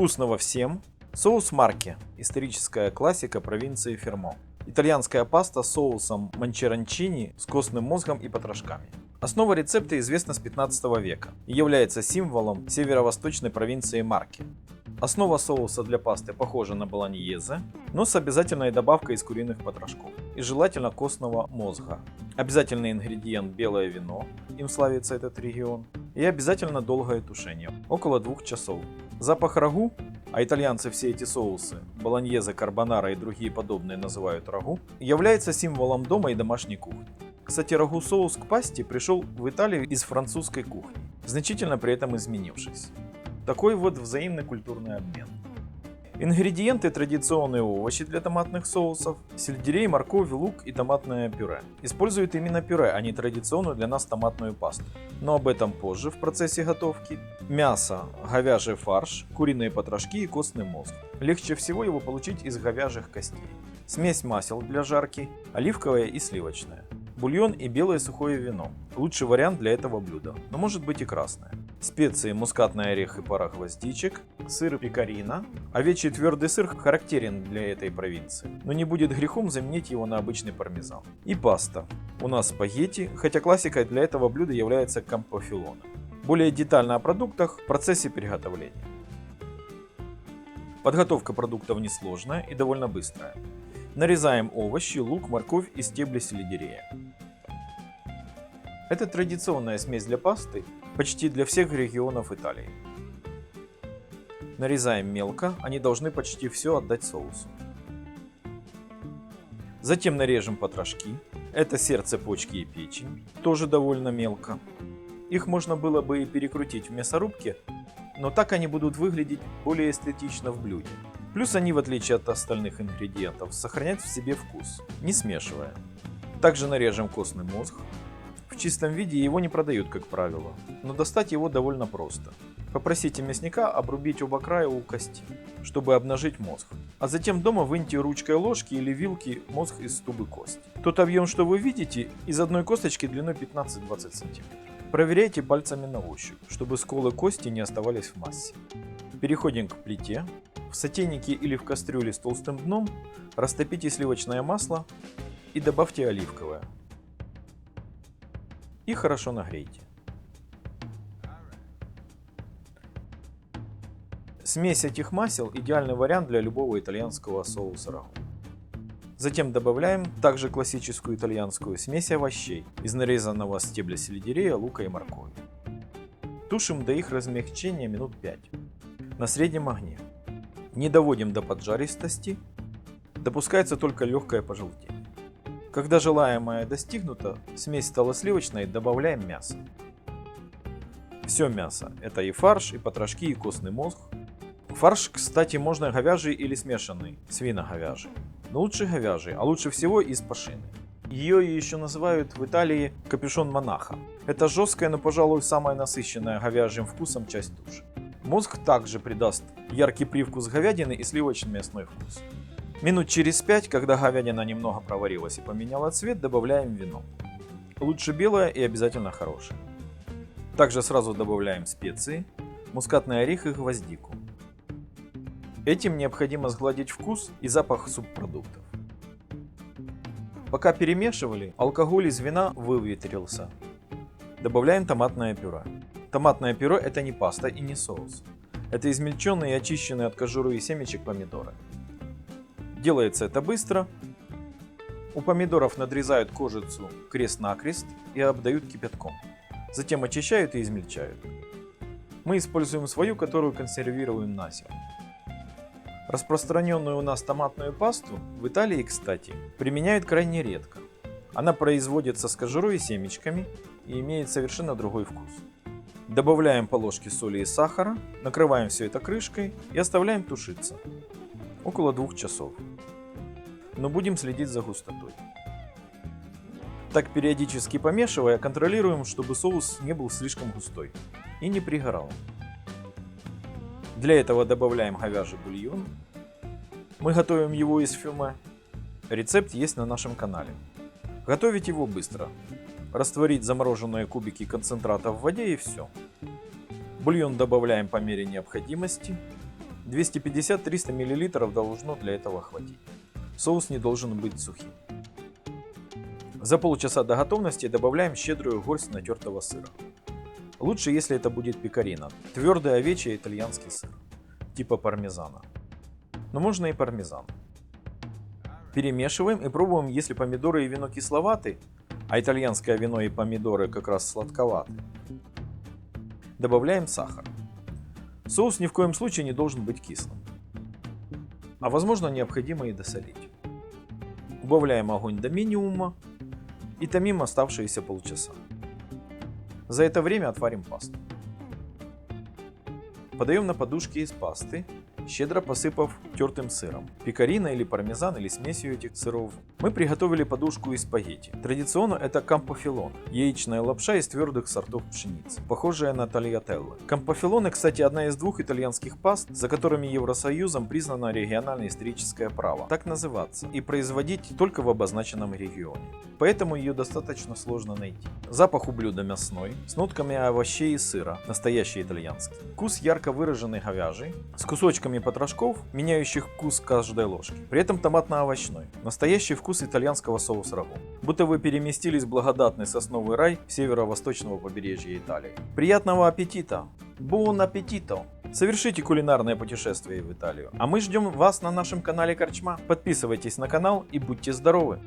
Вкусного всем! Соус марки – историческая классика провинции Фермо. Итальянская паста с соусом манчерончини с костным мозгом и потрошками. Основа рецепта известна с 15 века и является символом северо-восточной провинции Марки. Основа соуса для пасты похожа на болоньезе, но с обязательной добавкой из куриных потрошков и желательно костного мозга. Обязательный ингредиент белое вино, им славится этот регион, и обязательно долгое тушение, около двух часов. Запах рагу, а итальянцы все эти соусы, болоньезе, карбонара и другие подобные называют рагу, является символом дома и домашней кухни. Кстати, рагу-соус к пасте пришел в Италию из французской кухни, значительно при этом изменившись. Такой вот взаимный культурный обмен. Ингредиенты традиционные овощи для томатных соусов, сельдерей, морковь, лук и томатное пюре. Используют именно пюре, а не традиционную для нас томатную пасту. Но об этом позже в процессе готовки. Мясо, говяжий фарш, куриные потрошки и костный мозг. Легче всего его получить из говяжьих костей. Смесь масел для жарки, оливковое и сливочное. Бульон и белое сухое вино. Лучший вариант для этого блюда, но может быть и красное. Специи, мускатный орех и пара гвоздичек, сыр пекарина. Овечий твердый сыр характерен для этой провинции, но не будет грехом заменить его на обычный пармезан. И паста. У нас спагетти, хотя классикой для этого блюда является кампофилоне. Более детально о продуктах в процессе приготовления. Подготовка продуктов несложная и довольно быстрая. Нарезаем овощи, лук, морковь и стебли сельдерея. Это традиционная смесь для пасты почти для всех регионов Италии. Нарезаем мелко, они должны почти все отдать соусу. Затем нарежем потрошки. Это сердце, почки и печень, тоже довольно мелко. Их можно было бы и перекрутить в мясорубке, но так они будут выглядеть более эстетично в блюде. Плюс они, в отличие от остальных ингредиентов, сохраняют в себе вкус, не смешивая. Также нарежем костный мозг. Чистом виде его не продают, как правило, но достать его довольно просто. Попросите мясника обрубить оба края у кости, чтобы обнажить мозг. А затем дома выньте ручкой ложки или вилки мозг из тубы кости. Тот объем, что вы видите, из одной косточки длиной 15-20 см. Проверяйте пальцами на ощупь, чтобы сколы кости не оставались в массе. Переходим к плите. В сотейнике или в кастрюле с толстым дном растопите сливочное масло и добавьте оливковое. И хорошо нагрейте. Смесь этих масел – идеальный вариант для любого итальянского соуса рагу. Затем добавляем также классическую итальянскую смесь овощей из нарезанного стебля сельдерея, лука и моркови. Тушим до их размягчения минут 5 на среднем огне. Не доводим до поджаристости, допускается только легкое пожелтение. Когда желаемое достигнуто, смесь стала сливочной, добавляем мясо. Все мясо, это и фарш, и потрошки, и костный мозг. Фарш, кстати, можно говяжий или смешанный, свино-говяжий. Но лучше говяжий, а лучше всего из пашины. Ее еще называют в Италии капюшон монаха. Это жесткая, но, пожалуй, самая насыщенная говяжьим вкусом часть туши. Мозг также придаст яркий привкус говядины и сливочный мясной вкус. Минут через 5, когда говядина немного проварилась и поменяла цвет, добавляем вино. Лучше белое и обязательно хорошее. Также сразу добавляем специи, мускатный орех и гвоздику. Этим необходимо сгладить вкус и запах субпродуктов. Пока перемешивали, алкоголь из вина выветрился. Добавляем томатное пюре. Томатное пюре это не паста и не соус. Это измельченные и очищенные от кожуры и семечек помидоры. Делается это быстро. У помидоров надрезают кожицу крест-накрест и обдают кипятком. Затем очищают и измельчают. Мы используем свою, которую консервируем на зиму. Распространенную у нас томатную пасту в Италии, кстати, применяют крайне редко. Она производится с кожурой и семечками и имеет совершенно другой вкус. Добавляем по ложке соли и сахара, накрываем все это крышкой и оставляем тушиться. Около двух часов. Но будем следить за густотой. Так периодически помешивая, контролируем, чтобы соус не был слишком густой и не пригорал. Для этого добавляем говяжий бульон. Мы готовим его из фюме. Рецепт есть на нашем канале. Готовить его быстро, растворить замороженные кубики концентрата в воде и все. Бульон добавляем по мере необходимости. 250-300 мл должно для этого хватить. Соус не должен быть сухим. За полчаса до готовности добавляем щедрую горсть натертого сыра. Лучше, если это будет пекарина, твердый овечий итальянский сыр, типа пармезана. Но можно и пармезан. Перемешиваем и пробуем, если помидоры и вино кисловаты, а итальянское вино и помидоры как раз сладковаты. Добавляем сахар. Соус ни в коем случае не должен быть кислым. А возможно необходимо и досолить. Убавляем огонь до минимума и томим оставшиеся полчаса. За это время отварим пасту. Подаем на подушки из пасты, щедро посыпав тертым сыром. Пекарина или пармезан или смесью этих сыров. Мы приготовили подушку из спагетти. Традиционно это кампофилон, яичная лапша из твердых сортов пшеницы, похожая на тальятелло. Кампофилоны, кстати, одна из двух итальянских паст, за которыми Евросоюзом признано региональное историческое право. Так называться. И производить только в обозначенном регионе. Поэтому ее достаточно сложно найти. Запах у блюда мясной, с нотками овощей и сыра, настоящий итальянский. Вкус ярко выраженный говяжий, с кусочками потрошков, меняющих вкус каждой ложки. При этом томатно-овощной. Настоящий вкус итальянского соуса рагу. Будто вы переместились в благодатный сосновый рай северо-восточного побережья Италии. Приятного аппетита! Бон аппетито! Совершите кулинарное путешествие в Италию. А мы ждем вас на нашем канале Корчма. Подписывайтесь на канал и будьте здоровы!